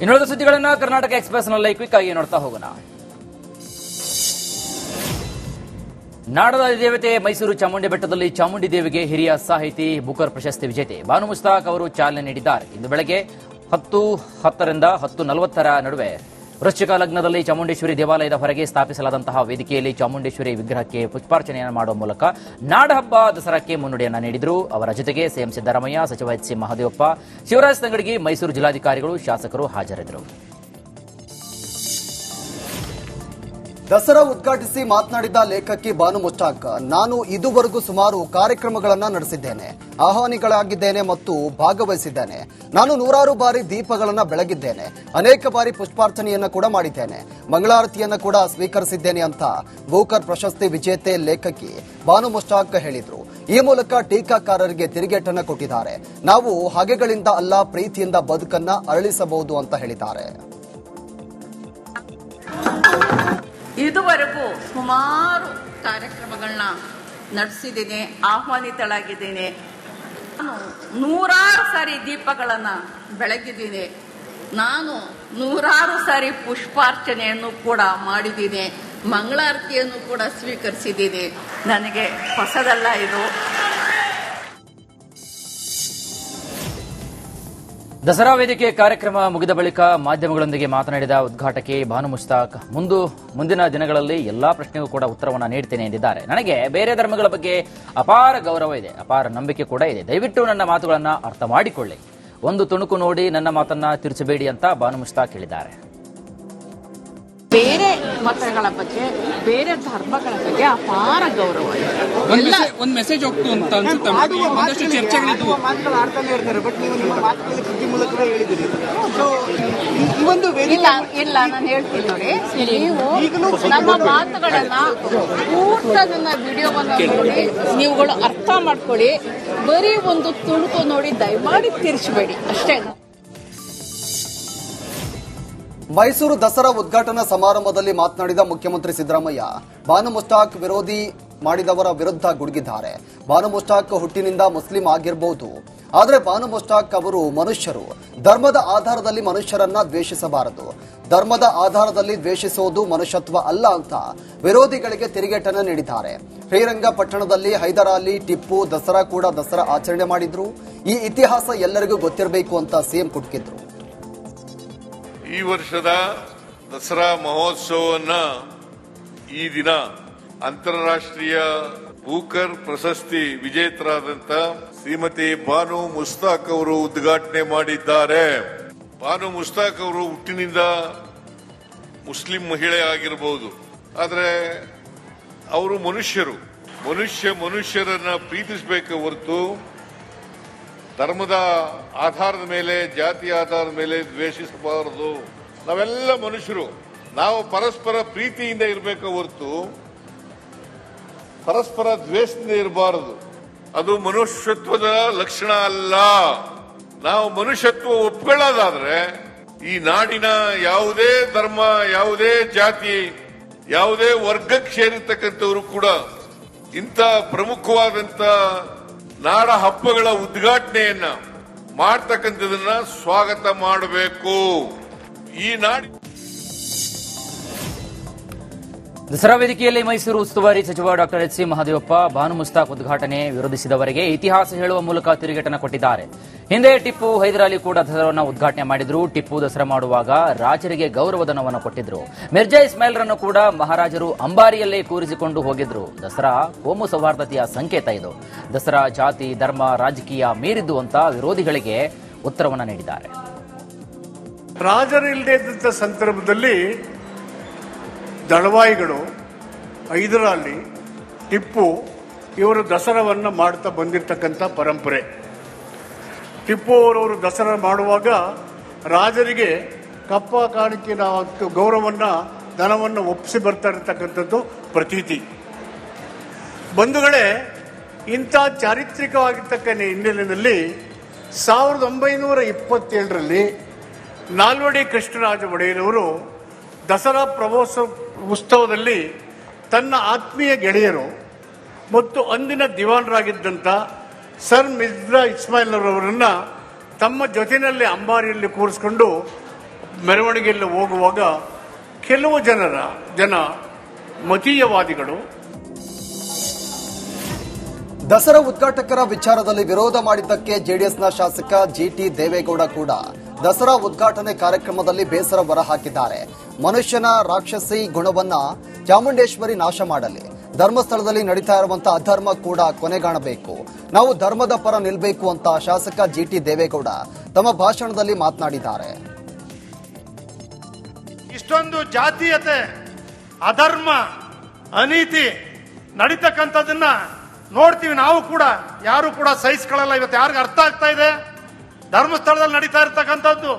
ಇನ್ನುಳಿದ ಸುದ್ದಿಗಳನ್ನ ಕರ್ನಾಟಕ ಎಕ್ಸ್ಪ್ರೆಸ್ನಲ್ಲಿ ಕ್ವಿಕ್ ಆಗಿ ನೋಡ್ತಾ ಹೋಗೋಣ. ನಾಡದ ದೇವತೆ ಮೈಸೂರು ಚಾಮುಂಡಿ ಬೆಟ್ಟದಲ್ಲಿ ಚಾಮುಂಡಿ ದೇವಿಗೆ ಹಿರಿಯ ಸಾಹಿತಿ ಬುಕರ್ ಪ್ರಶಸ್ತಿ ವಿಜೇತೆ ಬಾನು ಮುಸ್ತಾಕ್ ಅವರು ಚಾಲನೆ ನೀಡಿದ್ದಾರೆ. ಇಂದು ಬೆಳಗ್ಗೆ ಹತ್ತು ಹತ್ತರಿಂದ ಹತ್ತು ನಲವತ್ತರ ನಡುವೆ ವೃಶ್ಚಿಕ ಲಗ್ನದಲ್ಲಿ ಚಾಮುಂಡೇಶ್ವರಿ ದೇವಾಲಯದ ಹೊರಗೆ ಸ್ಥಾಪಿಸಲಾದಂತಹ ವೇದಿಕೆಯಲ್ಲಿ ಚಾಮುಂಡೇಶ್ವರಿ ವಿಗ್ರಹಕ್ಕೆ ಪುಷ್ಪಾರ್ಚನೆಯನ್ನು ಮಾಡುವ ಮೂಲಕ ನಾಡಹಬ್ಬ ದಸರಾಕ್ಕೆ ಮುನ್ನುಡಿಯನ್ನು ನೀಡಿದರು. ಅವರ ಜೊತೆಗೆ ಸಿಎಂ ಸಿದ್ದರಾಮಯ್ಯ, ಸಚಿವ ಎಚ್ ಸಿ ಮಹದೇವಪ್ಪ, ಶಿವರಾಜ್ ತಂಗಡಗಿ ಮೈಸೂರು ಜಿಲ್ಲಾಧಿಕಾರಿಗಳು, ಶಾಸಕರು ಹಾಜರಿದ್ದರು. ದಸರಾ ಉದ್ಘಾಟಿಸಿ ಮಾತನಾಡಿದ ಲೇಖಕಿ ಬಾನು ಮುಸ್ತಾಕ್, ನಾನು ಇದುವರೆಗೂ ಸುಮಾರು ಕಾರ್ಯಕ್ರಮಗಳನ್ನು ನಡೆಸಿದ್ದೇನೆ, ಆಹ್ವಾನಿಗಳಾಗಿದ್ದೇನೆ ಮತ್ತು ಭಾಗವಹಿಸಿದ್ದೇನೆ. ನಾನು ನೂರಾರು ಬಾರಿ ದೀಪಗಳನ್ನು ಬೆಳಗಿದ್ದೇನೆ, ಅನೇಕ ಬಾರಿ ಪುಷ್ಪಾರ್ಚನೆಯನ್ನು ಕೂಡ ಮಾಡಿದ್ದೇನೆ, ಮಂಗಳಾರತಿಯನ್ನು ಕೂಡ ಸ್ವೀಕರಿಸಿದ್ದೇನೆ ಅಂತ ಬೂಕರ್ ಪ್ರಶಸ್ತಿ ವಿಜೇತೆ ಲೇಖಕಿ ಬಾನು ಮುಸ್ತಾಕ್ ಹೇಳಿದರು. ಈ ಮೂಲಕ ಟೀಕಾಕಾರರಿಗೆ ತಿರುಗೇಟನ್ನು ಕೊಟ್ಟಿದ್ದಾರೆ. ನಾವು ಹಗೆಗಳಿಂದ ಅಲ್ಲ, ಪ್ರೀತಿಯಿಂದ ಬದುಕನ್ನ ಅರಳಿಸಬಹುದು ಅಂತ ಹೇಳಿದ್ದಾರೆ. ಇದುವರೆಗೂ ಸುಮಾರು ಕಾರ್ಯಕ್ರಮಗಳನ್ನ ನಡೆಸಿದ್ದೀನಿ, ಆಹ್ವಾನಿತಳಾಗಿದ್ದೀನಿ. ನೂರಾರು ಸಾರಿ ದೀಪಗಳನ್ನು ಬೆಳಗಿದ್ದೀನಿ. ನಾನು ನೂರಾರು ಸಾರಿ ಪುಷ್ಪಾರ್ಚನೆಯನ್ನು ಕೂಡ ಮಾಡಿದ್ದೀನಿ. ಮಂಗಳಾರತಿಯನ್ನು ಕೂಡ ಸ್ವೀಕರಿಸಿದ್ದೀನಿ. ನನಗೆ ಹೊಸದಲ್ಲ ಇದು. ದಸರಾ ವೇದಿಕೆ ಕಾರ್ಯಕ್ರಮ ಮುಗಿದ ಬಳಿಕ ಮಾಧ್ಯಮಗಳೊಂದಿಗೆ ಮಾತನಾಡಿದ ಉದ್ಘಾಟಕಿ ಭಾನು ಮುಸ್ತಾಕ್, ಮುಂದು, ಮುಂದಿನ ದಿನಗಳಲ್ಲಿ ಎಲ್ಲಾ ಪ್ರಶ್ನೆಗೂ ಕೂಡ ಉತ್ತರವನ್ನು ನೀಡ್ತೇನೆ ಎಂದಿದ್ದಾರೆ. ನನಗೆ ಬೇರೆ ಧರ್ಮಗಳ ಬಗ್ಗೆ ಅಪಾರ ಗೌರವ ಇದೆ, ಅಪಾರ ನಂಬಿಕೆ ಕೂಡ ಇದೆ. ದಯವಿಟ್ಟು ನನ್ನ ಮಾತುಗಳನ್ನು ಅರ್ಥ ಮಾಡಿಕೊಳ್ಳಿ. ಒಂದು ತುಣುಕು ನೋಡಿ ನನ್ನ ಮಾತನ್ನ ತಿರುಚಬೇಡಿ ಅಂತ ಭಾನು ಮುಸ್ತಾಕ್ ಹೇಳಿದ್ದಾರೆ. ಬೇರೆ ಮತಗಳ ಬಗ್ಗೆ ಬೇರೆ ಧರ್ಮಗಳ ಬಗ್ಗೆ ಅಪಾರ ಗೌರವ ಇದೆ. ಒಂದು ಮೆಸೇಜ್ ಹೋಗ್ತು ಅಂತ ಅನ್ಸುತ್ತೆ. ಒಂದಷ್ಟು ಚರ್ಚೆಗಳಿದ್ವು. ಮಾತುಗಳು ಆಡ್ತಾನೆ ಇರ್ತಾರೆ ಬಟ್ ನೀವು ನಿಮ್ಮ ಮಾತುಗಳಲ್ಲಿ ಸುದ್ದಿ ಮೂಲಕ ಹೇಳಿದಿರಿ ಸೊ ಈ ಒಂದು ಇಲ್ಲ ಇಲ್ಲ ನಾನು ಹೇಳ್ತೀನಿ ನೋಡಿ. ನೀವು ನಮ್ಮ ಮಾತುಗಳನ್ನ ಪೂರ್ಣ ನನ್ನ ವಿಡಿಯೋವನ್ನ ನೋಡಿ ನೀವುಗಳು ಅರ್ಥ ಮಾಡ್ಕೊಳ್ಳಿ. ಬರೀ ಒಂದು ತುಣುಕು ನೋಡಿ ದಯಮಾಡಿ ತಿರ್ಸಬೇಡಿ ಅಷ್ಟೇ. ಮೈಸೂರು ದಸರಾ ಉದ್ಘಾಟನಾ ಸಮಾರಂಭದಲ್ಲಿ ಮಾತನಾಡಿದ ಮುಖ್ಯಮಂತ್ರಿ ಸಿದ್ದರಾಮಯ್ಯ ಬಾನು ಮುಸ್ತಾಕ್ ವಿರೋಧಿ ಮಾಡಿದವರ ವಿರುದ್ಧ ಗುಡುಗಿದ್ದಾರೆ. ಬಾನು ಮುಸ್ತಾಕ್ ಹುಟ್ಟಿನಿಂದ ಮುಸ್ಲಿಂ ಆಗಿರಬಹುದು ಆದರೆ ಬಾನು ಮುಸ್ತಾಕ್ ಅವರು ಮನುಷ್ಯರು. ಧರ್ಮದ ಆಧಾರದಲ್ಲಿ ಮನುಷ್ಯರನ್ನ ದ್ವೇಷಿಸಬಾರದು. ಧರ್ಮದ ಆಧಾರದಲ್ಲಿ ದ್ವೇಷಿಸುವುದು ಮನುಷ್ಯತ್ವ ಅಲ್ಲ ಅಂತ ವಿರೋಧಿಗಳಿಗೆ ತಿರುಗೇಟನ್ನು ನೀಡಿದ್ದಾರೆ. ಶ್ರೀರಂಗಪಟ್ಟಣದಲ್ಲಿ ಹೈದರಾಲಿ ಟಿಪ್ಪು, ದಸರಾ ಕೂಡ ದಸರಾ ಆಚರಣೆ ಮಾಡಿದ್ರು. ಈ ಇತಿಹಾಸ ಎಲ್ಲರಿಗೂ ಗೊತ್ತಿರಬೇಕು ಅಂತ ಸಿಎಂ ಕುಟುಕಿದ್ರು. ಈ ವರ್ಷದ ದಸರಾ ಮಹೋತ್ಸವವನ್ನು ಈ ದಿನ ಅಂತಾರಾಷ್ಟ್ರೀಯ ಬೂಕರ್ ಪ್ರಶಸ್ತಿ ವಿಜೇತರಾದಂತ ಶ್ರೀಮತಿ ಬಾನು ಮುಸ್ತಾಕ್ ಅವರು ಉದ್ಘಾಟನೆ ಮಾಡಿದ್ದಾರೆ. ಬಾನು ಮುಸ್ತಾಕ್ ಅವರು ಹುಟ್ಟಿನಿಂದ ಮುಸ್ಲಿಂ ಮಹಿಳೆ ಆಗಿರಬಹುದು ಆದರೆ ಅವರು ಮನುಷ್ಯರು. ಮನುಷ್ಯ ಮನುಷ್ಯರನ್ನ ಪ್ರೀತಿಸಬೇಕು ಹೊರತು ಧರ್ಮದ ಆಧಾರದ ಮೇಲೆ, ಜಾತಿ ಆಧಾರದ ಮೇಲೆ ದ್ವೇಷಿಸಬಾರದು. ನಾವೆಲ್ಲ ಮನುಷ್ಯರು. ನಾವು ಪರಸ್ಪರ ಪ್ರೀತಿಯಿಂದ ಇರಬೇಕು ಹೊರತು, ಪರಸ್ಪರ ದ್ವೇಷದಿಂದ ಇರಬಾರದು. ಅದು ಮನುಷ್ಯತ್ವದ ಲಕ್ಷಣ ಅಲ್ಲ. ನಾವು ಮನುಷ್ಯತ್ವ ಒಪ್ಕೊಳ್ಳೋದಾದ್ರೆ, ಈ ನಾಡಿನ ಯಾವುದೇ ಧರ್ಮ, ಯಾವುದೇ ಜಾತಿ, ಯಾವುದೇ ವರ್ಗಕ್ಕೆ ಸೇರಿರ್ತಕ್ಕಂಥವರು ಕೂಡ ಇಂಥ ಪ್ರಮುಖವಾದಂತ ನಾಡ ಹಬ್ಬಗಳ ಉದ್ಘಾಟನೆಯನ್ನ ಮಾಡ್ತಕ್ಕಂಥದನ್ನ ಸ್ವಾಗತ ಮಾಡಬೇಕು. ಈ ನಾಡಿ ದಸರಾ ವೇದಿಕೆಯಲ್ಲಿ ಮೈಸೂರು ಉಸ್ತುವಾರಿ ಸಚಿವ doctor H C Mahadevappa, Banu Mushtaq ಉದ್ಘಾಟನೆ ವಿರೋಧಿಸಿದವರಿಗೆ ಇತಿಹಾಸ ಹೇಳುವ ಮೂಲಕ ತಿರುಗೇಟನ ಕೊಟ್ಟಿದ್ದಾರೆ. ಹಿಂದೆ ಟಿಪ್ಪು ಹೈದರಾಲಿ ಕೂಡ ದಸರಾವನ್ನು ಉದ್ಘಾಟನೆ ಮಾಡಿದ್ರು. ಟಿಪ್ಪು ದಸರಾ ಮಾಡುವಾಗ ರಾಜರಿಗೆ ಗೌರವಧನವನ್ನು ಕೊಟ್ಟಿದ್ರು. ಮಿರ್ಜಾ ಇಸ್ಮಾಯಿಲ್ರನ್ನು ಕೂಡ ಮಹಾರಾಜರು ಅಂಬಾರಿಯಲ್ಲೇ ಕೂರಿಸಿಕೊಂಡು ಹೋಗಿದ್ರು. ದಸರಾ ಕೋಮು ಸೌಹಾರ್ದತೆಯ ಸಂಕೇತ ಇದು. ದಸರಾ ಜಾತಿ, ಧರ್ಮ, ರಾಜಕೀಯ ಮೀರಿದ್ದು ಅಂತ ವಿರೋಧಿಗಳಿಗೆ ಉತ್ತರವನ್ನು ನೀಡಿದ್ದಾರೆ. ರಾಜರಿಲ್ಲದೆ ಸಂದರ್ಭದಲ್ಲಿ ದಳವಾಯಿಗಳು, ಐದರಲ್ಲಿ ಟಿಪ್ಪು, ಇವರು ದಸರಾವನ್ನು ಮಾಡ್ತಾ ಬಂದಿರತಕ್ಕಂಥ ಪರಂಪರೆ. ಟಿಪ್ಪು ಅವರವರು ದಸರಾ ಮಾಡುವಾಗ ರಾಜರಿಗೆ ಕಪ್ಪ ಕಾಣಿಕೆನ ಗೌರವವನ್ನು ಧನವನ್ನು ಒಪ್ಪಿಸಿ ಬರ್ತಾ ಇರತಕ್ಕಂಥದ್ದು ಪ್ರತೀತಿ. ಬಂಧುಗಳೇ, ಇಂಥ ಚಾರಿತ್ರಿಕವಾಗಿರ್ತಕ್ಕಂಥ ಹಿನ್ನೆಲೆಯಲ್ಲಿ ಸಾವಿರದ ಒಂಬೈನೂರ ಇಪ್ಪತ್ತೇಳರಲ್ಲಿ ನಾಲ್ವಡಿ ಕೃಷ್ಣರಾಜ ಒಡೆಯರವರು ದಸರಾ ಪ್ರವಾಸ ಉತ್ಸವದಲ್ಲಿ ತನ್ನ ಆತ್ಮೀಯ ಗೆಳೆಯರು ಮತ್ತು ಅಂದಿನ ದಿವಾನರಾಗಿದ್ದಂಥ ಸರ್ ಮಿರ್ಜಾ ಇಸ್ಮಾಯಿಲ್ ಅವರನ್ನ ತಮ್ಮ ಜೊತೆಯಲ್ಲಿ ಅಂಬಾರಿಯಲ್ಲಿ ಕೂರಿಸ್ಕೊಂಡು ಮೆರವಣಿಗೆಯಲ್ಲಿ ಹೋಗುವಾಗ ಕೆಲವು ಜನರ ಜನ ಮತೀಯವಾದಿಗಳು. ದಸರಾ ಉದ್ಘಾಟಕರ ವಿಚಾರದಲ್ಲಿ ವಿರೋಧ ಮಾಡಿದ್ದಕ್ಕೆ ಜೆಡಿಎಸ್ನ ಶಾಸಕ ಜಿಟಿ ದೇವೇಗೌಡ ಕೂಡ ದಸರಾ ಉದ್ಘಾಟನೆ ಕಾರ್ಯಕ್ರಮದಲ್ಲಿ ಬೇಸರ ಹೊರಹಾಕಿದ್ದಾರೆ. ಮನುಷ್ಯನ ರಾಕ್ಷಸಿ ಗುಣವನ್ನ ಚಾಮುಂಡೇಶ್ವರಿ ನಾಶ ಮಾಡಲಿ. ಧರ್ಮಸ್ಥಳದಲ್ಲಿ ನಡೀತಾ ಇರುವಂತಹ ಅಧರ್ಮ ಕೂಡ ಕೊನೆಗಾಣಬೇಕು. ನಾವು ಧರ್ಮದ ಪರ ನಿಲ್ಬೇಕು ಅಂತ ಶಾಸಕ ಜಿಟಿ ದೇವೇಗೌಡ ತಮ್ಮ ಭಾಷಣದಲ್ಲಿ ಮಾತನಾಡಿದ್ದಾರೆ. ಇಷ್ಟೊಂದು ಜಾತೀಯತೆ, ಅಧರ್ಮ, ಅನೀತಿ ನಡೀತಕ್ಕಂಥದ್ದನ್ನ ನೋಡ್ತೀವಿ ನಾವು ಕೂಡ. ಯಾರು ಕೂಡ ಸಹಿಸ್ಕೊಳ್ಳಲ್ಲ. ಇವತ್ತು ಯಾರಿಗೂ ಅರ್ಥ ಆಗ್ತಾ ಇದೆ? ಧರ್ಮಸ್ಥಳದಲ್ಲಿ ನಡೀತಾ ಇರ್ತಕ್ಕಂಥದ್ದು.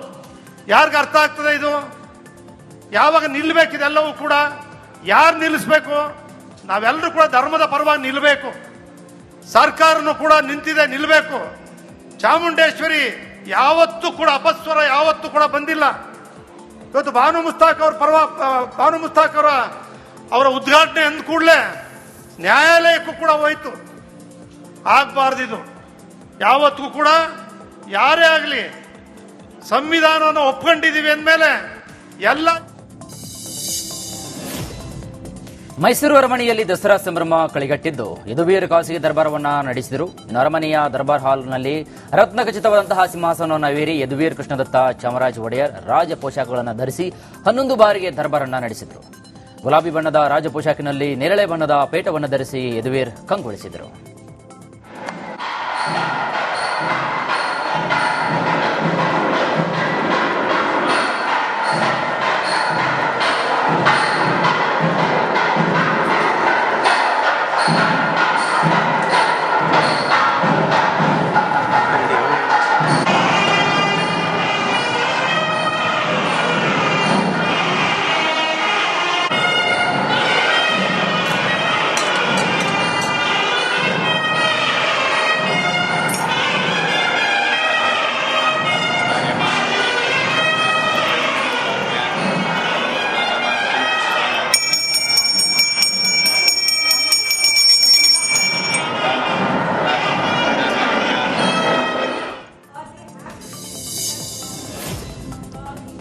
ಯಾರಿಗ ಅರ್ಥ ಆಗ್ತದೆ ಇದು? ಯಾವಾಗ ನಿಲ್ಲಬೇಕಿದೆಲ್ಲವೂ ಕೂಡ? ಯಾರು ನಿಲ್ಲಿಸ್ಬೇಕು? ನಾವೆಲ್ಲರೂ ಕೂಡ ಧರ್ಮದ ಪರವಾಗಿ ನಿಲ್ಲಬೇಕು ಸರ್ಕಾರನು ಕೂಡ ನಿಂತಿದೆ ನಿಲ್ಲಬೇಕು ಚಾಮುಂಡೇಶ್ವರಿ ಯಾವತ್ತೂ ಕೂಡ, ಅಪಸ್ವರ ಯಾವತ್ತೂ ಕೂಡ ಬಂದಿಲ್ಲ. ಇವತ್ತು ಭಾನು ಮುಸ್ತಾಕ್ ಅವ್ರ ಪರವ, ಭಾನು ಮುಸ್ತಾಕ್ ಅವರ ಅವರ ಉದ್ಘಾಟನೆ ಅಂದ ಕೂಡಲೇ ನ್ಯಾಯಾಲಯಕ್ಕೂ ಕೂಡ ಹೋಯ್ತು. ಆಗಬಾರ್ದಿದು. ಯಾವತ್ತಿಗೂ ಕೂಡ ಯಾರೇ ಆಗಲಿ, ಸಂವಿಧಾನವನ್ನು ಒಪ್ಕೊಂಡಿದ್ದೀವಿ ಅಂದಮೇಲೆ ಎಲ್ಲ ಮೈಸೂರು ಅರಮನೆಯಲ್ಲಿ ದಸರಾ ಸಂಭ್ರಮ ಕಳಿಗಟ್ಟಿದ್ದು, ಯದುವೀರ್ ಖಾಸಗಿ ದರ್ಬಾರವನ್ನು ನಡೆಸಿದರು. ಅರಮನೆಯ ದರ್ಬಾರ್ ಹಾಲ್ನಲ್ಲಿ ರತ್ನಖಚಿತವಾದಂತಹ ಸಿಂಹಾಸನವನ್ನು ಏರಿ ಯದುವೀರ್ ಕೃಷ್ಣದತ್ತ ಚಾಮರಾಜ ಒಡೆಯರ್ ರಾಜ ಪೋಷಾಕಗಳನ್ನು ಧರಿಸಿ ಹನ್ನೊಂದು ಬಾರಿಗೆ ದರ್ಬಾರನ್ನ ನಡೆಸಿದರು. ಗುಲಾಬಿ ಬಣ್ಣದ ರಾಜ ಪೋಷಾಕಿನಲ್ಲಿ ನೇರಳೆ ಬಣ್ಣದ ಪೇಟವನ್ನು ಧರಿಸಿ ಯದುವೀರ್ ಕಂಗೊಳಿಸಿದರು.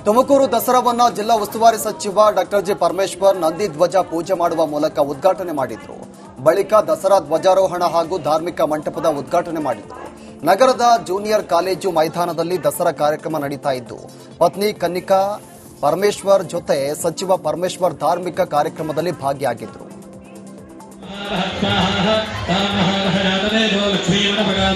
ತುಮಕೂರು ದಸರಾವನ್ನ ಜಿಲ್ಲಾ ಉಸ್ತುವಾರಿ ಸಚಿವ ಡಾಕ್ಟರ್ ಜಿ ಪರಮೇಶ್ವರ್ ನಂದಿ ಧ್ವಜ ಪೂಜೆ ಮಾಡುವ ಮೂಲಕ ಉದ್ಘಾಟನೆ ಮಾಡಿದ್ರು ಬಳಿಕ ದಸರಾ ಧ್ವಜಾರೋಹಣ ಹಾಗೂ ಧಾರ್ಮಿಕ ಮಂಟಪದ ಉದ್ಘಾಟನೆ ಮಾಡಿದ್ರು ನಗರದ ಜೂನಿಯರ್ ಕಾಲೇಜು ಮೈದಾನದಲ್ಲಿ ದಸರಾ ಕಾರ್ಯಕ್ರಮ ನಡೀತಾ ಇದ್ದು ಪತ್ನಿ ಕನ್ನಿಕಾ ಪರಮೇಶ್ವರ್ ಜೊತೆ ಸಚಿವ ಪರಮೇಶ್ವರ್ ಧಾರ್ಮಿಕ ಕಾರ್ಯಕ್ರಮದಲ್ಲಿ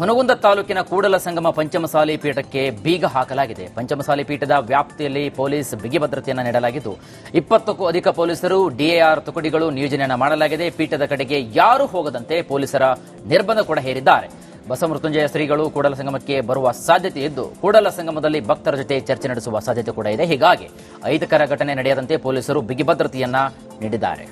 ಹುನಗುಂದ ತಾಲೂಕಿನ ಕೂಡಲ ಸಂಗಮ ಪಂಚಮಸಾಲಿ ಪೀಠಕ್ಕೆ ಬೀಗ ಹಾಕಲಾಗಿದೆ. ಪಂಚಮಸಾಲಿ ಪೀಠದ ವ್ಯಾಪ್ತಿಯಲ್ಲಿ ಪೊಲೀಸ್ ಬಿಗಿ ಭದ್ರತೆಯನ್ನು ನೀಡಲಾಗಿದ್ದು, ಇಪ್ಪತ್ತಕ್ಕೂ ಅಧಿಕ ಪೊಲೀಸರು, ಡಿಎಆರ್ ತುಕಡಿಗಳು ನಿಯೋಜನೆಯನ್ನು ಮಾಡಲಾಗಿದೆ. ಪೀಠದ ಕಡೆಗೆ ಯಾರೂ ಹೋಗದಂತೆ ಪೊಲೀಸರ ನಿರ್ಬಂಧ ಕೂಡ ಹೇರಿದ್ದಾರೆ. ಬಸವಮೃತ್ಯುಂಜಯ ಶ್ರೀಗಳು ಕೂಡಲ ಸಂಗಮಕ್ಕೆ ಬರುವ ಸಾಧ್ಯತೆ ಇದ್ದು, ಕೂಡಲ ಸಂಗಮದಲ್ಲಿ ಭಕ್ತರ ಜೊತೆ ಚರ್ಚೆ ನಡೆಸುವ ಸಾಧ್ಯತೆ ಕೂಡ ಇದೆ. ಹೀಗಾಗಿ ಐದಕರ ಘಟನೆ ನಡೆಯದಂತೆ ಪೊಲೀಸರು ಬಿಗಿ ಭದ್ರತೆಯನ್ನು ನೀಡಿದ್ದಾರೆ.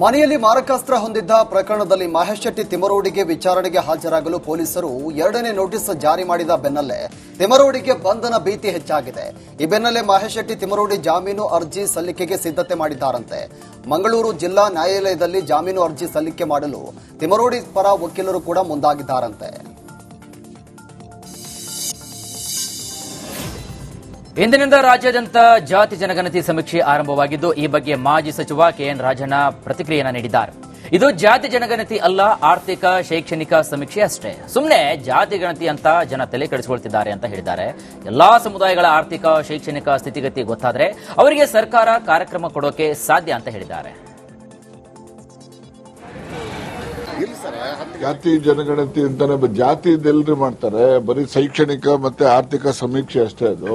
ಮನೆಯಲ್ಲಿ ಮಾರಕಾಸ್ತ್ರ ಹೊಂದಿದ್ದ ಪ್ರಕರಣದಲ್ಲಿ ಮಹೇಶ್ ಶೆಟ್ಟಿ ತಿಮರೋಡಿಗೆ ವಿಚಾರಣೆಗೆ ಹಾಜರಾಗಲು ಪೊಲೀಸರು ಎರಡನೇ ನೋಟಿಸ್ ಜಾರಿ ಮಾಡಿದ ಬೆನ್ನಲ್ಲೇ ತಿಮರೋಡಿಗೆ ಬಂಧನ ಭೀತಿ ಹೆಚ್ಚಾಗಿದೆ. ಈ ಬೆನ್ನಲ್ಲೇ ಮಹೇಶ್ ಶೆಟ್ಟಿ ತಿಮರೋಡಿ ಜಾಮೀನು ಅರ್ಜಿ ಸಲ್ಲಿಕೆಗೆ ಸಿದ್ಧತೆ ಮಾಡಿದ್ದಾರಂತೆ. ಮಂಗಳೂರು ಜಿಲ್ಲಾ ನ್ಯಾಯಾಲಯದಲ್ಲಿ ಜಾಮೀನು ಅರ್ಜಿ ಸಲ್ಲಿಕೆ ಮಾಡಲು ತಿಮರೋಡಿ ಪರ ವಕೀಲರು ಕೂಡ ಮುಂದಾಗಿದ್ದಾರಂತೆ. ಇಂದಿನಿಂದ ರಾಜ್ಯಾದ್ಯಂತ ಜಾತಿ ಜನಗಣತಿ ಸಮೀಕ್ಷೆ ಆರಂಭವಾಗಿದ್ದು, ಈ ಬಗ್ಗೆ ಮಾಜಿ ಸಚಿವ ಕೆಎನ್ ರಾಜಣ್ಣ ಪ್ರತಿಕ್ರಿಯೆಯನ್ನು ನೀಡಿದ್ದಾರೆ. ಇದು ಜಾತಿ ಜನಗಣತಿ ಅಲ್ಲ, ಆರ್ಥಿಕ, ಶೈಕ್ಷಣಿಕ ಸಮೀಕ್ಷೆ ಅಷ್ಟೇ. ಸುಮ್ಮನೆ ಜಾತಿ ಗಣತಿ ಅಂತ ಜನ ತಲೆ ಕೆಡಿಸಿಕೊಳ್ತಿದ್ದಾರೆ ಅಂತ ಹೇಳಿದ್ದಾರೆ. ಎಲ್ಲಾ ಸಮುದಾಯಗಳ ಆರ್ಥಿಕ, ಶೈಕ್ಷಣಿಕ ಸ್ಥಿತಿಗತಿ ಗೊತ್ತಾದ್ರೆ ಅವರಿಗೆ ಸರ್ಕಾರ ಕಾರ್ಯಕ್ರಮ ಕೊಡೋಕೆ ಸಾಧ್ಯ ಅಂತ ಹೇಳಿದ್ದಾರೆ. ಜಾತಿ ಜನಗಣತಿ ಅಂತಾನೆ ಜಾತಿ ಎಲ್ರು ಮಾಡ್ತಾರೆ. ಬರೀ ಶೈಕ್ಷಣಿಕ ಮತ್ತೆ ಆರ್ಥಿಕ ಸಮೀಕ್ಷೆ ಅಷ್ಟೇ ಅದು.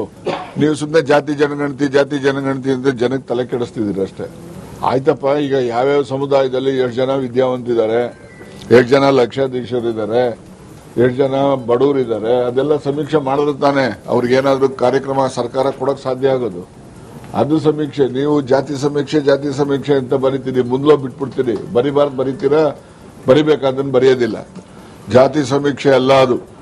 ನೀವು ಸುಮ್ಮನೆ ಜಾತಿ ಜನಗಣತಿ ಜಾತಿ ಜನಗಣತಿ ಅಂತ ಜನಕ್ಕೆ ತಲೆ ಕೆಡಿಸ್ತಿದ್ದೀರಿ ಅಷ್ಟೇ. ಆಯ್ತಪ್ಪ, ಈಗ ಯಾವ್ಯಾವ ಸಮುದಾಯದಲ್ಲಿ ಎಷ್ಟು ಜನ ವಿದ್ಯಾವಂತಿದ್ದಾರೆ, ಎಷ್ಟು ಜನ ಲಕ್ಷಾಧೀಶರಿದ್ದಾರೆ, ಎಷ್ಟು ಜನ ಬಡವರಿದ್ದಾರೆ, ಅದೆಲ್ಲ ಸಮೀಕ್ಷೆ ಮಾಡಿದ್ರೆ ತಾನೆ ಅವ್ರಿಗೇನಾದ್ರೂ ಕಾರ್ಯಕ್ರಮ ಸರ್ಕಾರ ಕೊಡಕ್ ಸಾಧ್ಯ ಆಗೋದು. ಅದು ಸಮೀಕ್ಷೆ, ನೀವು ಜಾತಿ ಸಮೀಕ್ಷೆ ಜಾತಿ ಸಮೀಕ್ಷೆ ಅಂತ ಬರಿತೀರಿ, ಮುಂದ್ಲೋ ಬಿಟ್ಬಿಡ್ತೀರಿ. ಬರಿಬಾರ್ದು, ಬರಿತೀರಾ? ಬರಿಬೇಕಾದನ್ನು ಬರೆಯೋದಿಲ್ಲ. ಜಾತಿ ಸಮೀಕ್ಷೆ ಅಲ್ಲ ಅದು.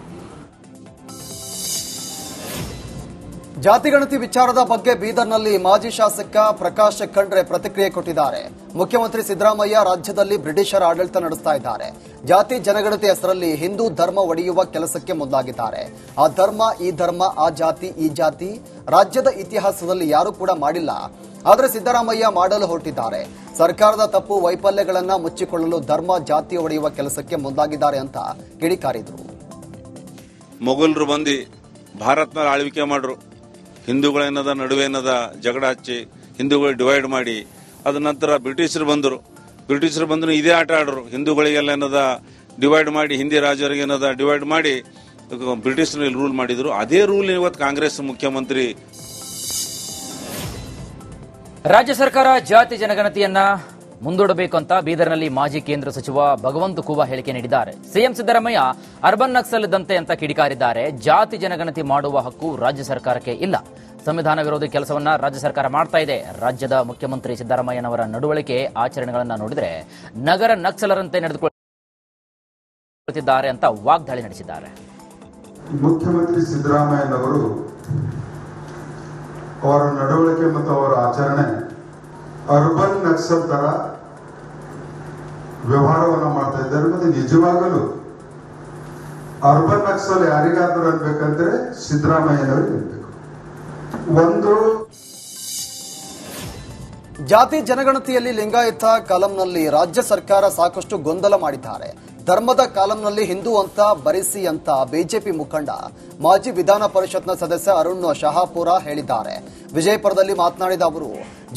ಜಾತಿಗಣತಿ ವಿಚಾರದ ಬಗ್ಗೆ ಬೀದರ್ನಲ್ಲಿ ಮಾಜಿ ಶಾಸಕ ಪ್ರಕಾಶ್ ಖಂಡ್ರೆ ಪ್ರತಿಕ್ರಿಯೆ ಕೊಟ್ಟಿದ್ದಾರೆ. ಮುಖ್ಯಮಂತ್ರಿ ಸಿದ್ದರಾಮಯ್ಯ ರಾಜ್ಯದಲ್ಲಿ ಬ್ರಿಟಿಷರ ಆಡಳಿತ ನಡೆಸ್ತಾ ಇದ್ದಾರೆ. ಜಾತಿ ಜನಗಣತಿ ಹೆಸರಲ್ಲಿ ಹಿಂದೂ ಧರ್ಮ ಒಡೆಯುವ ಕೆಲಸಕ್ಕೆ ಮುಂದಾಗಿದ್ದಾರೆ. ಆ ಧರ್ಮ, ಈ ಧರ್ಮ, ಆ ಜಾತಿ, ಈ ಜಾತಿ ರಾಜ್ಯದ ಇತಿಹಾಸದಲ್ಲಿ ಯಾರೂ ಕೂಡ ಮಾಡಿಲ್ಲ. ಆದರೆ ಸಿದ್ದರಾಮಯ್ಯ ಮಾಡಲು ಹೊರಟಿದ್ದಾರೆ. ಸರ್ಕಾರದ ತಪ್ಪು ವೈಫಲ್ಯಗಳನ್ನ ಮುಚ್ಚಿಕೊಳ್ಳಲು ಧರ್ಮ, ಜಾತಿ ಒಡೆಯುವ ಕೆಲಸಕ್ಕೆ ಮುಂದಾಗಿದ್ದಾರೆ ಅಂತ ಕಿಡಿಕಾರಿದ್ರು. ಮೊಘಲರು ಬಂದು ಭಾರತ ಆಳ್ವಿಕೆ ಮಾಡ್ರು. ಹಿಂದೂಗಳೇನದ ನಡುವೇನದ ಜಗಳ ಹಚ್ಚಿ ಹಿಂದೂಗಳು ಡಿವೈಡ್ ಮಾಡಿ, ಅದ ನಂತರ ಬ್ರಿಟಿಷರು ಬಂದರು. ಬ್ರಿಟಿಷರು ಬಂದ್ರು, ಇದೇ ಆಟ ಆಡರು. ಹಿಂದೂಗಳಿಗೆಲ್ಲ ಏನದ ಡಿವೈಡ್ ಮಾಡಿ, ಹಿಂದಿ ರಾಜರಿಗೆ ಏನದ ಡಿವೈಡ್ ಮಾಡಿ, ಬ್ರಿಟಿಷರು ರೂಲ್ ಮಾಡಿದ್ರು. ಅದೇ ರೂಲ್ ಇವತ್ತು ಕಾಂಗ್ರೆಸ್ ಮುಖ್ಯಮಂತ್ರಿ ರಾಜ್ಯ ಸರ್ಕಾರ ಜಾತಿ ಜನಗಣತಿಯನ್ನ ಮುಂದೂಡಬೇಕು ಅಂತ ಬೀದರ್ನಲ್ಲಿ ಮಾಜಿ ಕೇಂದ್ರ ಸಚಿವ ಭಗವಂತ ಕೂವ ಹೇಳಿಕೆ ನೀಡಿದ್ದಾರೆ. ಸಿಎಂ ಸಿದ್ದರಾಮಯ್ಯ ಅರ್ಬನ್ ನಕ್ಸಲ್ ದಂತೆ ಅಂತ ಕಿಡಿಕಾರಿದ್ದಾರೆ. ಜಾತಿ ಜನಗಣತಿ ಮಾಡುವ ಹಕ್ಕು ರಾಜ್ಯ ಸರ್ಕಾರಕ್ಕೆ ಇಲ್ಲ. ಸಂವಿಧಾನ ವಿರೋಧಿ ಕೆಲಸವನ್ನ ರಾಜ್ಯ ಸರ್ಕಾರ ಮಾಡ್ತಾ ಇದೆ. ರಾಜ್ಯದ ಮುಖ್ಯಮಂತ್ರಿ ಸಿದ್ದರಾಮಯ್ಯನವರ ನಡವಳಿಕೆ, ಆಚರಣೆಗಳನ್ನ ನೋಡಿದ್ರೆ ನಗರ ನಕ್ಸಲರಂತೆ ನಡೆದುಕೊಳ್ಳುತ್ತಿದ್ದಾರೆ ಅಂತ ವಾಗ್ದಾಳಿ ನಡೆಸಿದ್ದಾರೆ. ಮುಖ್ಯಮಂತ್ರಿ ಸಿದ್ದರಾಮಯ್ಯನವರು ಅವರ ನಡವಳಿಕೆ ಮತ್ತು ಅವರ ಆಚರಣೆ ಅರ್ಬನ್ ನಕ್ಸಲ್ ತರ ವ್ಯವಹಾರವನ್ನು ಮಾಡ್ತಾ ಇದ್ದಾರೆ. ಮತ್ತೆ ನಿಜವಾಗಲೂ ಅರ್ಬನ್ ನಕ್ಸಲ್ ಯಾರಿಗಾದ್ರೂ ಅನ್ಬೇಕಂದ್ರೆ ಸಿದ್ದರಾಮಯ್ಯನವರಿಗೆ ಇರ್ಬೇಕು ಒಂದು ಜಾತಿ ಜನಗಣತಿಯಲ್ಲಿ ಲಿಂಗಾಯತ ಕಾಲಂನಲ್ಲಿ ರಾಜ್ಯ ಸರ್ಕಾರ ಸಾಕಷ್ಟು ಗೊಂದಲ ಮಾಡಿದ್ದಾರೆ. ಧರ್ಮದ ಕಾಲಂನಲ್ಲಿ ಹಿಂದೂ ಅಂತ ಬರೆಸಿ ಅಂತ ಬಿಜೆಪಿ ಮುಖಂಡ ಮಾಜಿ ವಿಧಾನ ಪರಿಷತ್ನ ಸದಸ್ಯ ಅರುಣ್ ಶಹಾಪುರ ಹೇಳಿದ್ದಾರೆ. ವಿಜಯಪುರದಲ್ಲಿ ಮಾತನಾಡಿದ ಅವರು,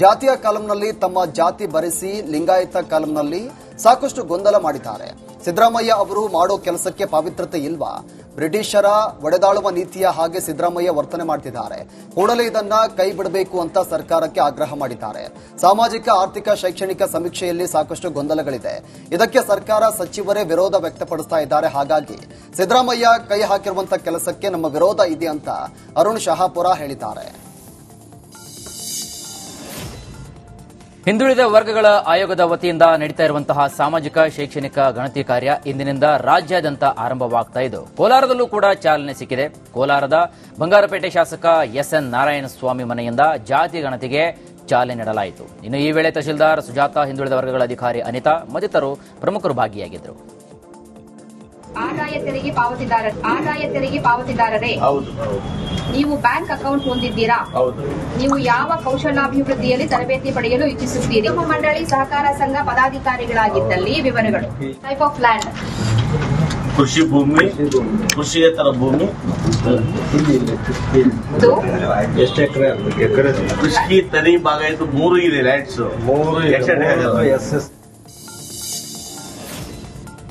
ಜಾತಿಯ ಕಾಲಂನಲ್ಲಿ ತಮ್ಮ ಜಾತಿ ಬರೆಸಿ ಲಿಂಗಾಯತ ಕಾಲಂನಲ್ಲಿ ಸಾಕಷ್ಟು ಗೊಂದಲ ಮಾಡಿದ್ದಾರೆ. ಸಿದ್ದರಾಮಯ್ಯ ಅವರು ಮಾಡೋ ಕೆಲಸಕ್ಕೆ ಪಾವಿತ್ರತೆ ಇಲ್ವಾ? ಬ್ರಿಟಿಷರ ಒಡೆದಾಳುವ ನೀತಿಯ ಹಾಗೆ ಸಿದ್ದರಾಮಯ್ಯ ವರ್ತನೆ ಮಾಡ್ತಿದ್ದಾರೆ. ಕೂಡಲೇ ಇದನ್ನ ಕೈ ಬಿಡಬೇಕು ಅಂತ ಸರ್ಕಾರಕ್ಕೆ ಆಗ್ರಹ ಮಾಡಿದ್ದಾರೆ. ಸಾಮಾಜಿಕ, ಆರ್ಥಿಕ, ಶೈಕ್ಷಣಿಕ ಸಮೀಕ್ಷೆಯಲ್ಲಿ ಸಾಕಷ್ಟು ಗೊಂದಲಗಳಿದೆ. ಇದಕ್ಕೆ ಸರ್ಕಾರ ಸಚಿವರೇ ವಿರೋಧ ವ್ಯಕ್ತಪಡಿಸ್ತಾ ಇದ್ದಾರೆ. ಹಾಗಾಗಿ ಸಿದ್ದರಾಮಯ್ಯ ಕೈ ಹಾಕಿರುವಂತಹ ಕೆಲಸಕ್ಕೆ ನಮ್ಮ ವಿರೋಧ ಇದೆ ಅಂತ ಅರುಣ್ ಶಹಾಪುರ ಹೇಳಿದ್ದಾರೆ. ಹಿಂದುಳಿದ ವರ್ಗಗಳ ಆಯೋಗದ ವತಿಯಿಂದ ನಡೀತಾ ಇರುವಂತಹ ಸಾಮಾಜಿಕ, ಶೈಕ್ಷಣಿಕ, ಗಣತಿ ಕಾರ್ಯ ಇಂದಿನಿಂದ ರಾಜ್ಯಾದ್ಯಂತ ಆರಂಭವಾಗ್ತಾ ಇದ್ದು ಕೋಲಾರದಲ್ಲೂ ಕೂಡ ಚಾಲನೆ ಸಿಕ್ಕಿದೆ. ಕೋಲಾರದ ಬಂಗಾರಪೇಟೆ ಶಾಸಕ ಎಸ್ ಎಸ್ಎನ್ ನಾರಾಯಣಸ್ವಾಮಿ ಮನೆಯಿಂದ ಜಾತಿ ಗಣತಿಗೆ ಚಾಲನೆ ನೀಡಲಾಯಿತು. ಇನ್ನು ಈ ವೇಳೆ ತಹಶೀಲ್ದಾರ್ ಸುಜಾತ ಹಿಂದುಳಿದ ವರ್ಗಗಳ ಅಧಿಕಾರಿ ಅನಿತಾ, ಮತ್ತಿತರರು ಪ್ರಮುಖರು ಭಾಗಿಯಾಗಿದ್ದರು. ಆದಾಯ ತೆರಿಗೆ ಪಾವತಿದಾರ ಆದಾಯ ತೆರಿಗೆ ಪಾವತಿದಾರರೇ ನೀವು ಬ್ಯಾಂಕ್ ಅಕೌಂಟ್ ಹೊಂದಿದ್ದೀರಾ? ನೀವು ಯಾವ ಕೌಶಲಾಭಿವೃದ್ಧಿಯಲ್ಲಿ ತರಬೇತಿ ಪಡೆಯಲು ಇಚ್ಛಿಸುತ್ತೀರಿ? ನಿಮ್ಮ ಮಂಡಳಿ ಸಹಕಾರ ಸಂಘ ಪದಾಧಿಕಾರಿಗಳಾಗಿದ್ದಲ್ಲಿ ವಿವರಗಳು. ಟೈಪ್ ಆಫ್ ಲ್ಯಾಂಡ್ ಕೃಷಿ ಭೂಮಿ ಕೃಷಿಯೇತರ ಭೂಮಿ. ಇದು? ಎಷ್ಟು ಎಕರೆ ಎಕರೆ. ಕೃಷಿ ತರಿ ಭಾಗ ಇದು ಮೂರು ಇದೆ ಲ್ಯಾಂಡ್ಸ್ ಮೂರು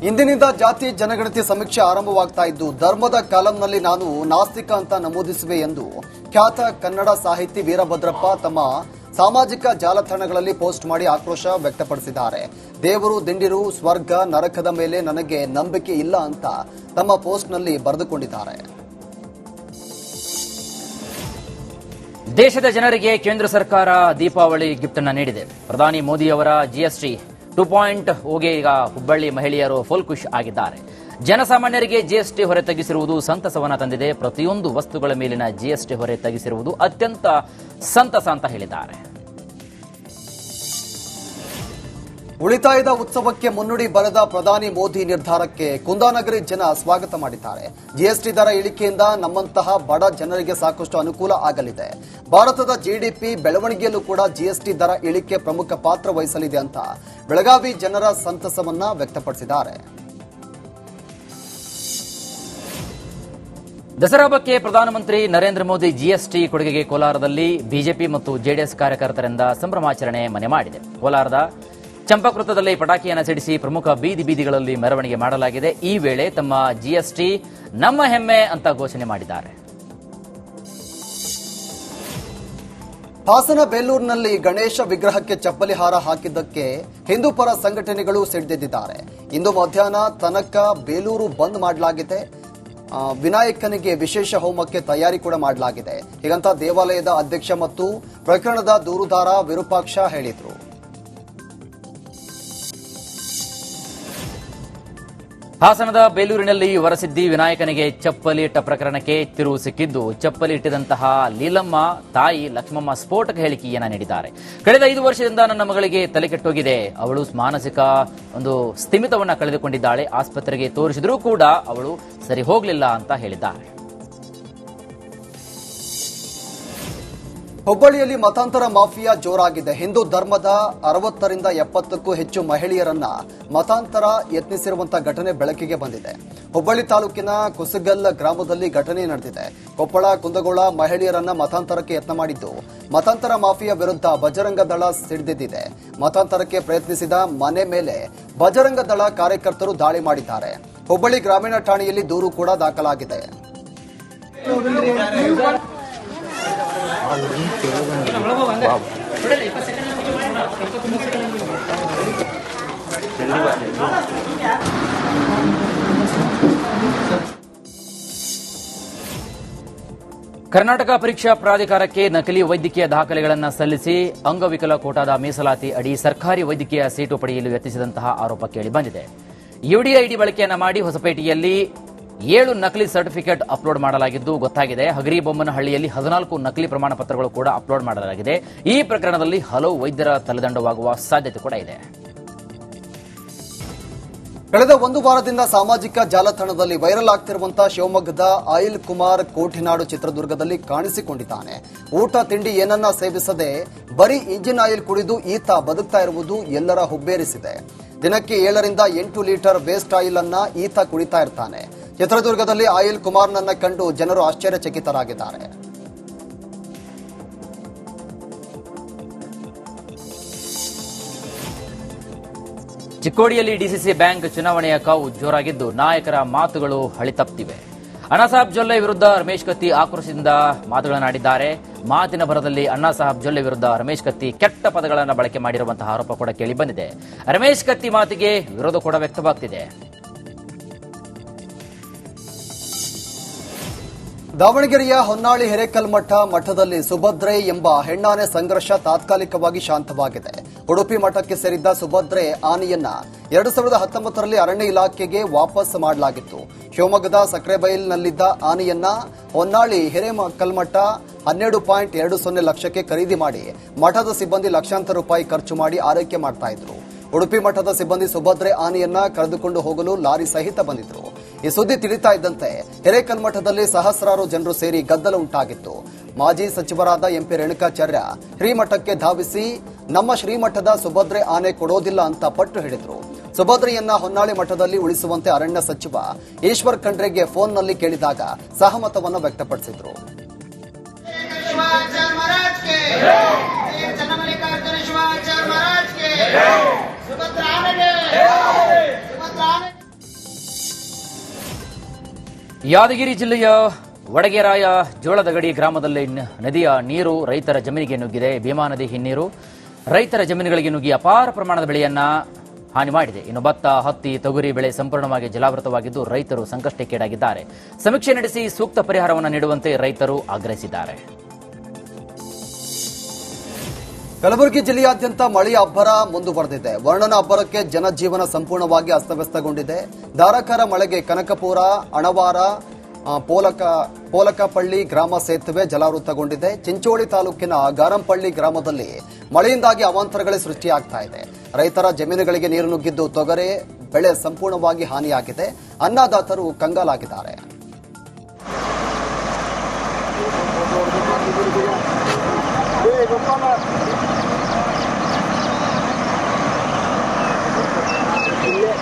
ಇಂದಿನಿಂದ ಜಾತಿ ಜನಗಣತಿ ಸಮೀಕ್ಷೆ ಆರಂಭವಾಗ್ತಾ ಇದ್ದು, ಧರ್ಮದ ಕಾಲಂನಲ್ಲಿ ನಾನು ನಾಸ್ತಿಕ ಅಂತ ನಮೂದಿಸುವೆ ಎಂದು ಖ್ಯಾತ ಕನ್ನಡ ಸಾಹಿತಿ ವೀರಭದ್ರಪ್ಪ ತಮ್ಮ ಸಾಮಾಜಿಕ ಜಾಲತಾಣಗಳಲ್ಲಿ ಪೋಸ್ಟ್ ಮಾಡಿ ಆಕ್ರೋಶ ವ್ಯಕ್ತಪಡಿಸಿದ್ದಾರೆ. ದೇವರು, ದಿಂಡಿರು, ಸ್ವರ್ಗ, ನರಕದ ಮೇಲೆ ನನಗೆ ನಂಬಿಕೆ ಇಲ್ಲ ಅಂತ ತಮ್ಮ ಪೋಸ್ಟ್ನಲ್ಲಿ ಬರೆದುಕೊಂಡಿದ್ದಾರೆ. ದೇಶದ ಜನರಿಗೆ ಕೇಂದ್ರ ಸರ್ಕಾರ ದೀಪಾವಳಿ ಗಿಫ್ಟ್ ಅನ್ನು ನೀಡಿದೆ. ಪ್ರಧಾನಿ ಮೋದಿ ಅವರ ಜಿಎಸ್ಟಿ ಟೂ ಪಾಯಿಂಟ್ ಹೋಗಿ ಈಗ ಹುಬ್ಬಳ್ಳಿ ಮಹಿಳೆಯರು ಫುಲ್ ಖುಷ್ ಆಗಿದ್ದಾರೆ. ಜನಸಾಮಾನ್ಯರಿಗೆ ಜಿಎಸ್ಟಿ ಹೊರೆ ತಗ್ಗಿಸಿರುವುದು ಸಂತಸವನ್ನ ತಂದಿದೆ. ಪ್ರತಿಯೊಂದು ವಸ್ತುಗಳ ಮೇಲಿನ ಜಿಎಸ್ಟಿ ಹೊರೆ ತಗ್ಗಿಸಿರುವುದು ಅತ್ಯಂತ ಸಂತಸ ಅಂತ ಹೇಳಿದ್ದಾರೆ. ಉಳಿತಾಯದ ಉತ್ಸವಕ್ಕೆ ಮುನ್ನುಡಿ ಬರೆದ ಪ್ರಧಾನಿ ಮೋದಿ ನಿರ್ಧಾರಕ್ಕೆ ಕುಂದಾನಗರಿ ಜನ ಸ್ವಾಗತ ಮಾಡಿದ್ದಾರೆ. ಜಿಎಸ್ಟಿ ದರ ಇಳಿಕೆಯಿಂದ ನಮ್ಮಂತಹ ಬಡ ಜನರಿಗೆ ಸಾಕಷ್ಟು ಅನುಕೂಲ ಆಗಲಿದೆ. ಭಾರತದ ಜಿಡಿಪಿ ಬೆಳವಣಿಗೆಯಲ್ಲೂ ಕೂಡ ಜಿಎಸ್ಟಿ ದರ ಇಳಿಕೆ ಪ್ರಮುಖ ಪಾತ್ರ ವಹಿಸಲಿದೆ ಅಂತ ಬೆಳಗಾವಿ ಜನರ ಸಂತಸವನ್ನ ವ್ಯಕ್ತಪಡಿಸಿದ್ದಾರೆ. ದಸರಾ ಹಬ್ಬಕ್ಕೆ ಪ್ರಧಾನಮಂತ್ರಿ ನರೇಂದ್ರ ಮೋದಿ ಜಿಎಸ್ಟಿ ಕೊಡುಗೆಗೆ ಕೋಲಾರದಲ್ಲಿ ಬಿಜೆಪಿ ಮತ್ತು ಜೆಡಿಎಸ್ ಕಾರ್ಯಕರ್ತರಿಂದ ಸಂಭ್ರಮಾಚರಣೆ ಮನೆ ಮಾಡಿದೆ. ಕೋಲಾರದ ಚಂಪಾಕೃತದಲ್ಲಿ ಪಟಾಕಿಯನ್ನು ಸಿಡಿಸಿ ಪ್ರಮುಖ ಬೀದಿ ಬೀದಿಗಳಲ್ಲಿ ಮೆರವಣಿಗೆ ಮಾಡಲಾಗಿದೆ. ಈ ವೇಳೆ ತಮ್ಮ ಜಿಎಸ್ಟಿ ನಮ್ಮ ಹೆಮ್ಮೆ ಅಂತ ಘೋಷಣೆ ಮಾಡಿದ್ದಾರೆ. ಹಾಸನ ಬೇಲೂರಿನಲ್ಲಿ ಗಣೇಶ ವಿಗ್ರಹಕ್ಕೆ ಚಪ್ಪಲಿ ಹಾರ ಹಾಕಿದ್ದಕ್ಕೆ ಹಿಂದೂ ಪರ ಸಂಘಟನೆಗಳು ಸಿಡಿದೆದ್ದಿದ್ದಾರೆ. ಇಂದು ಮಧ್ಯಾಹ್ನ ತನಕ ಬೇಲೂರು ಬಂದ್ ಮಾಡಲಾಗಿದೆ. ವಿನಾಯಕನಿಗೆ ವಿಶೇಷ ಹೋಮಕ್ಕೆ ತಯಾರಿ ಕೂಡ ಮಾಡಲಾಗಿದೆ. ಹೀಗಂತ ದೇವಾಲಯದ ಅಧ್ಯಕ್ಷ ಮತ್ತು ಪ್ರಕರಣದ ದೂರುದಾರ ವಿರೂಪಾಕ್ಷ ಹೇಳಿದರು. ಹಾಸನದ ಬೇಲೂರಿನಲ್ಲಿ ವರಸಿದ್ದಿ ವಿನಾಯಕನಿಗೆ ಚಪ್ಪಲಿ ಇಟ್ಟ ಪ್ರಕರಣಕ್ಕೆ ತಿರುವು ಸಿಕ್ಕಿದ್ದು ಚಪ್ಪಲಿ ಇಟ್ಟಿದಂತಹ ಲೀಲಮ್ಮ ತಾಯಿ ಲಕ್ಷ್ಮಮ್ಮ ಸ್ಫೋಟಕ ಹೇಳಿಕೆಯನ್ನ ನೀಡಿದ್ದಾರೆ. ಕಳೆದ ಐದು ವರ್ಷದಿಂದ ನನ್ನ ಮಗಳಿಗೆ ತಲೆ ಕೆಟ್ಟೋಗಿದೆ. ಅವಳು ಮಾನಸಿಕ ಒಂದು ಸ್ಥಿಮಿತವನ್ನ ಕಳೆದುಕೊಂಡಿದ್ದಾಳೆ. ಆಸ್ಪತ್ರೆಗೆ ತೋರಿಸಿದರೂ ಕೂಡ ಅವಳು ಸರಿ ಹೋಗಲಿಲ್ಲ ಅಂತ ಹೇಳಿದ್ದಾರೆ. ಹುಬ್ಬಳ್ಳಿಯಲ್ಲಿ ಮತಾಂತರ ಮಾಫಿಯಾ ಜೋರಾಗಿದೆ. ಹಿಂದೂ ಧರ್ಮದ ಅರವತ್ತರಿಂದ ಎಪ್ಪತ್ತಕ್ಕೂ ಹೆಚ್ಚು ಮಹಿಳೆಯರನ್ನ ಮತಾಂತರ ಯತ್ನಿಸಿರುವಂತಹ ಘಟನೆ ಬೆಳಕಿಗೆ ಬಂದಿದೆ. ಹುಬ್ಬಳ್ಳಿ ತಾಲೂಕಿನ ಕುಸಗಲ್ ಗ್ರಾಮದಲ್ಲಿ ಘಟನೆ ನಡೆದಿದೆ. ಕೊಪ್ಪಳ, ಕುಂದಗೋಳ ಮಹಿಳೆಯರನ್ನ ಮತಾಂತರಕ್ಕೆ ಯತ್ನ ಮಾಡಿದ್ದು, ಮತಾಂತರ ಮಾಫಿಯಾ ವಿರುದ್ಧ ಬಜರಂಗ ದಳ ಸಿಡಿದಿದೆ. ಮತಾಂತರಕ್ಕೆ ಪ್ರಯತ್ನಿಸಿದ ಮನೆ ಮೇಲೆ ಬಜರಂಗ ದಳ ಕಾರ್ಯಕರ್ತರು ದಾಳಿ ಮಾಡಿದ್ದಾರೆ. ಹುಬ್ಬಳ್ಳಿ ಗ್ರಾಮೀಣ ಠಾಣೆಯಲ್ಲಿ ದೂರು ಕೂಡ ದಾಖಲಾಗಿದೆ. ಕರ್ನಾಟಕ ಪರೀಕ್ಷಾ ಪ್ರಾಧಿಕಾರಕ್ಕೆ ನಕಲಿ ವೈದ್ಯಕೀಯ ದಾಖಲೆಗಳನ್ನು ಸಲ್ಲಿಸಿ ಅಂಗವಿಕಲ ಕೋಟಾದ ಮೀಸಲಾತಿ ಅಡಿ ಸರ್ಕಾರಿ ವೈದ್ಯಕೀಯ ಸೀಟು ಪಡೆಯಲು ಯತ್ನಿಸಿದಂತಹ ಆರೋಪ ಕೇಳಿಬಂದಿದೆ ಯುಡಿಐಡಿ ಬಳಕೆಯನ್ನು ಮಾಡಿ ಹೊಸಪೇಟೆಯಲ್ಲಿ ಏಳು ನಕಲಿ ಸರ್ಟಿಫಿಕೇಟ್ ಅಪ್ಲೋಡ್ ಮಾಡಲಾಗಿದ್ದು ಗೊತ್ತಾಗಿದೆ. ಹಗರಿಬೊಮ್ಮನಹಳ್ಳಿಯಲ್ಲಿ ಹದಿನಾಲ್ಕು ನಕಲಿ ಪ್ರಮಾಣ ಪತ್ರಗಳು ಕೂಡ ಅಪ್ಲೋಡ್ ಮಾಡಲಾಗಿದೆ. ಈ ಪ್ರಕರಣದಲ್ಲಿ ಹಲವು ವೈದ್ಯರ ತಲೆದಂಡವಾಗುವ ಸಾಧ್ಯತೆ ಕೂಡ ಇದೆ. ಕಳೆದ ಒಂದು ವಾರದಿಂದ ಸಾಮಾಜಿಕ ಜಾಲತಾಣದಲ್ಲಿ ವೈರಲ್ ಆಗ್ತಿರುವಂತಹ ಶಿವಮೊಗ್ಗದ ಆಯಿಲ್ ಕುಮಾರ್ ಕೋಠಿನಾಡು ಚಿತ್ರದುರ್ಗದಲ್ಲಿ ಕಾಣಿಸಿಕೊಂಡಿದ್ದಾನೆ. ಊಟ, ತಿಂಡಿ ಏನನ್ನ ಸೇವಿಸದೆ ಬರೀ ಇಂಜಿನ್ ಆಯಿಲ್ ಕುಡಿದು ಈತ ಬದುಕ್ತಾ ಇರುವುದು ಎಲ್ಲರ ಹುಬ್ಬೇರಿಸಿದೆ. ದಿನಕ್ಕೆ ಏಳರಿಂದ ಎಂಟು ಲೀಟರ್ ವೇಸ್ಟ್ ಆಯಿಲ್ ಅನ್ನ ಈತ ಕುಡಿತಾ ಇರ್ತಾನೆ. ಚಿತ್ರದುರ್ಗದಲ್ಲಿ ಆಯಿಲ್ ಕುಮಾರ್ನನ್ನ ಕಂಡು ಜನರು ಆಶ್ಚರ್ಯಚಕಿತರಾಗಿದ್ದಾರೆ. ಚಿಕ್ಕೋಡಿಯಲ್ಲಿ ಡಿಸಿಸಿ ಬ್ಯಾಂಕ್ ಚುನಾವಣೆಯ ಕಾವು ಜೋರಾಗಿದ್ದು ನಾಯಕರ ಮಾತುಗಳು ಹಳಿತಪ್ಪಿವೆ ಅಣ್ಣಾಸಾಹೇಬ್ ಜೊಲ್ಲೆ ವಿರುದ್ಧ ರಮೇಶ್ ಕತ್ತಿ ಆಕ್ರೋಶದಿಂದ ಮಾತುಗಳನ್ನಾಡಿದ್ದಾರೆ. ಮಾತಿನ ಭರದಲ್ಲಿ ಅಣ್ಣಾಸಾಹಬ್ ಜೊಲ್ಲೆ ವಿರುದ್ಧ ರಮೇಶ್ ಕತ್ತಿ ಕೆಟ್ಟ ಪದಗಳನ್ನು ಬಳಕೆ ಮಾಡಿರುವಂತಹ ಆರೋಪ ಕೂಡ ಕೇಳಿಬಂದಿದೆ ರಮೇಶ್ ಕತ್ತಿ ಮಾತಿಗೆ ವಿರೋಧ ಕೂಡ ವ್ಯಕ್ತವಾಗ್ತಿದೆ. ದಾವಣಗೆರೆಯ ಹೊನ್ನಾಳಿ ಹಿರೇಕಲ್ಮಠ ಮಠದಲ್ಲಿ ಸುಭದ್ರೆ ಎಂಬ ಹೆಣ್ಣಾನೆ ಸಂಘರ್ಷ ತಾತ್ಕಾಲಿಕವಾಗಿ ಶಾಂತವಾಗಿದೆ. ಉಡುಪಿ ಮಠಕ್ಕೆ ಸೇರಿದ್ದ ಸುಭದ್ರೆ ಆನೆಯನ್ನ ಎರಡು ಸಾವಿರದ ಹತ್ತೊಂಬತ್ತರಲ್ಲಿ ಅರಣ್ಯ ಇಲಾಖೆಗೆ ವಾಪಸ್ ಮಾಡಲಾಗಿತ್ತು. ಶಿವಮೊಗ್ಗದ ಸಕ್ರೆಬೈಲ್ನಲ್ಲಿದ್ದ ಆನೆಯನ್ನ ಹೊನ್ನಾಳಿ ಹಿರೇಕಲ್ಮಠ ಹನ್ನೆರಡು ಪಾಯಿಂಟ್ ಎರಡು ಸೊನ್ನೆ ಲಕ್ಷಕ್ಕೆ ಖರೀದಿ ಮಾಡಿ ಮಠದ ಸಿಬ್ಬಂದಿ ಲಕ್ಷಾಂತರ ರೂಪಾಯಿ ಖರ್ಚು ಮಾಡಿ ಆರೈಕೆ ಮಾಡ್ತಾ ಇದ್ರು. ಉಡುಪಿ ಮಠದ ಸಿಬ್ಬಂದಿ ಸುಭದ್ರೆ ಆನೆಯನ್ನ ಕರೆದುಕೊಂಡು ಹೋಗಲು ಲಾರಿ ಸಹಿತ ಬಂದಿದ್ರು. ಈ ಸುದ್ದಿ ತಿಳಿತಾ ಇದ್ದಂತೆ ಹಿರೇಕಲ್ಮಠದಲ್ಲಿ ಸಹಸ್ರಾರು ಜನರು ಸೇರಿ ಗದ್ದಲ ಉಂಟಾಗಿತ್ತು. ಮಾಜಿ ಸಚಿವರಾದ ಎಂಪಿ ರೇಣುಕಾಚಾರ್ಯ ಶ್ರೀಮಠಕ್ಕೆ ಧಾವಿಸಿ, ನಮ್ಮ ಶ್ರೀಮಠದ ಸುಭದ್ರೆ ಆನೆ ಕೊಡೋದಿಲ್ಲ ಅಂತ ಪಟ್ಟು ಹಿಡಿದ್ರು. ಸುಭದ್ರೆಯನ್ನ ಹೊನ್ನಾಳಿ ಮಠದಲ್ಲಿ ಉಳಿಸುವಂತೆ ಅರಣ್ಯ ಸಚಿವ ಈಶ್ವರ್ ಖಂಡ್ರೆಗೆ ಫೋನ್ನಲ್ಲಿ ಕೇಳಿದಾಗ ಸಹಮತವನ್ನು ವ್ಯಕ್ತಪಡಿಸಿದ್ರು. ಯಾದಗಿರಿ ಜಿಲ್ಲೆಯ ವಡಗೇರಾಯ ಜೋಳದಗಡಿ ಗ್ರಾಮದಲ್ಲಿ ನದಿಯ ನೀರು ರೈತರ ಜಮೀನಿಗೆ ನುಗ್ಗಿದೆ. ಭೀಮಾ ನದಿ ಹಿನ್ನೀರು ರೈತರ ಜಮೀನುಗಳಿಗೆ ನುಗ್ಗಿ ಅಪಾರ ಪ್ರಮಾಣದ ಬೆಳೆಯನ್ನ ಹಾನಿ ಮಾಡಿದೆ. ಇನ್ನು ಭತ್ತ, ಹತ್ತಿ, ತೊಗರಿ ಬೆಳೆ ಸಂಪೂರ್ಣವಾಗಿ ಜಲಾವೃತವಾಗಿದ್ದು ರೈತರು ಸಂಕಷ್ಟಕ್ಕೀಡಾಗಿದ್ದಾರೆ. ಸಮೀಕ್ಷೆ ನಡೆಸಿ ಸೂಕ್ತ ಪರಿಹಾರವನ್ನು ನೀಡುವಂತೆ ರೈತರು ಆಗ್ರಹಿಸಿದ್ದಾರೆ. ಕಲಬುರಗಿ ಜಿಲ್ಲೆಯಾದ್ಯಂತ ಮಳೆಯ ಅಬ್ಬರ ಮುಂದುವರೆದಿದೆ. ವರ್ಣನ ಅಬ್ಬರಕ್ಕೆ ಜನಜೀವನ ಸಂಪೂರ್ಣವಾಗಿ ಅಸ್ತವ್ಯಸ್ತಗೊಂಡಿದೆ. ಧಾರಾಕಾರ ಮಳೆಗೆ ಕನಕಪುರ, ಅಣವಾರ ಪೋಲಕ, ಪೋಲಕಪಳ್ಳಿ ಗ್ರಾಮ ಸೇತುವೆ ಜಲಾವೃತಗೊಂಡಿದೆ. ಚಿಂಚೋಳಿ ತಾಲೂಕಿನ ಗಾರಂಪಳ್ಳಿ ಗ್ರಾಮದಲ್ಲಿ ಮಳೆಯಿಂದಾಗಿ ಅವಾಂತರಗಳೇ ಸೃಷ್ಟಿಯಾಗ್ತಾ ಇದೆ. ರೈತರ ಜಮೀನುಗಳಿಗೆ ನೀರು ನುಗ್ಗಿದ್ದು ತೊಗರೆ, ಬೆಳೆ ಸಂಪೂರ್ಣವಾಗಿ ಹಾನಿಯಾಗಿದೆ. ಅನ್ನದಾತರು ಕಂಗಾಲಾಗಿದ್ದಾರೆ.